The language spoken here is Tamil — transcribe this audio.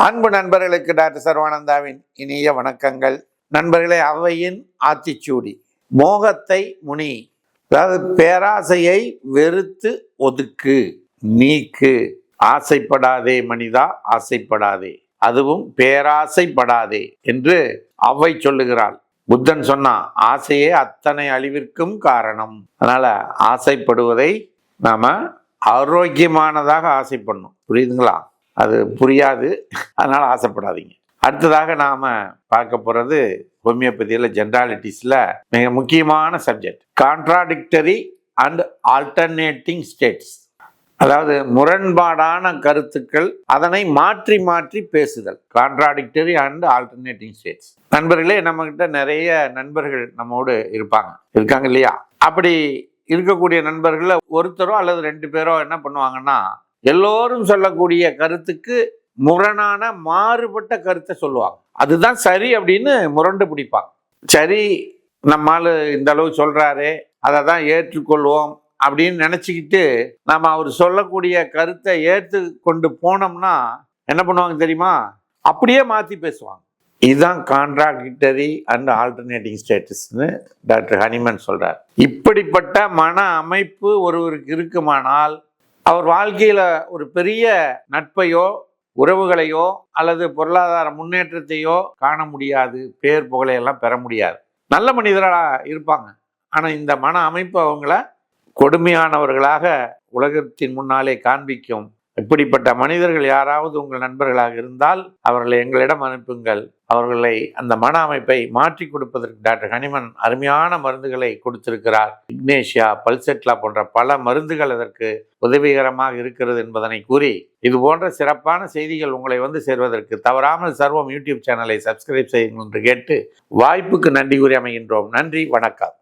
அன்பு நண்பர்களுக்கு டாக்டர் சர்வானந்தாவின் இனிய வணக்கங்கள். நண்பர்களே அவையின் ஆத்திச்சூடி. மோகத்தை முனி அதாவது பேராசையை வெறுத்து ஒதுக்கு நீக்கு. ஆசைப்படாதே மனிதா ஆசைப்படாதே. அதுவும் பேராசைப்படாதே என்று அவை சொல்லுகிறாள். புத்தன் சொன்னா ஆசையே அத்தனை அழிவிற்கும் காரணம். அதனால ஆசைப்படுவதை நாம ஆரோக்கியமானதாக ஆசைப்படணும். புரியுதுங்களா? அது புரியாது. அதனால் ஆசைப்படாதீங்க. அடுத்ததாக நாம பார்க்க போறது ஹோமியோபதியில் ஜென்ராலிட்டிஸில் மிக முக்கியமான subject contradictory and alternating states அதாவது முரண்பாடான கருத்துக்கள் அதனை மாற்றி மாற்றி பேசுதல். கான்ட்ராடிக்டரி அண்ட் ஆல்டர்னேட்டிங் ஸ்டேட்ஸ் நண்பர்களே நம்ம கிட்ட நிறைய நண்பர்கள் நம்மோடு இருப்பாங்க. இருக்காங்க இல்லையா? அப்படி இருக்கக்கூடிய நண்பர்களில் ஒருத்தரோ அல்லது ரெண்டு பேரோ என்ன பண்ணுவாங்கன்னா எல்லோரும் சொல்லக்கூடிய கருத்துக்கு முரணான மாறுபட்ட கருத்தை சொல்லுவாங்க. அதுதான் சரி அப்படின்னு முரண்டு பிடிப்பாங்க. சரி நம்மால் இந்த அளவு சொல்றாரு அதை தான் ஏற்றுக்கொள்வோம் அப்படின்னு நினச்சிக்கிட்டு நாம் அவர் சொல்லக்கூடிய கருத்தை ஏற்று கொண்டு போனோம்னா என்ன பண்ணுவாங்க தெரியுமா? அப்படியே மாற்றி பேசுவாங்க. இதுதான் கான்ட்ராடிக்டரி அண்ட் ஆல்டர்னேட்டிங் ஸ்டேட்டஸ்னு டாக்டர் ஹனிமன் சொல்கிறார் இப்படிப்பட்ட மன அமைப்பு ஒருவருக்கு இருக்குமானால் அவர் வாழ்க்கையில் ஒரு பெரிய நட்பையோ உறவுகளையோ அல்லது பொருளாதார முன்னேற்றத்தையோ காண முடியாது. பேர் புகழையெல்லாம் பெற முடியாது. நல்ல மனிதர்களாக இருப்பாங்க. ஆனால் இந்த மன அமைப்பு அவங்கள கொடுமையானவர்களாக உலகத்தின் முன்னாலே காண்பிக்கும் இப்படிப்பட்ட மனிதர்கள் யாராவது உங்கள் நண்பர்களாக இருந்தால் அவர்களை எங்களிடம் அனுப்புங்கள். அவர்களை அந்த மன அமைப்பை மாற்றி கொடுப்பதற்கு டாக்டர் ஹனிமன் அருமையான மருந்துகளை கொடுத்திருக்கிறார். இக்னேஷியா பல்செட்லா போன்ற பல மருந்துகள் அதற்கு உதவிகரமாக இருக்கிறது என்பதனை கூறி இது போன்ற சிறப்பான செய்திகள் உங்களை வந்து சேர்வதற்கு தவறாமல் சர்வம் யூடியூப் சேனலை சப்ஸ்கிரைப் செய்யுங்கள் என்று கேட்டு வாய்ப்புக்கு நன்றி கூறி அமைகின்றோம். நன்றி வணக்கம்.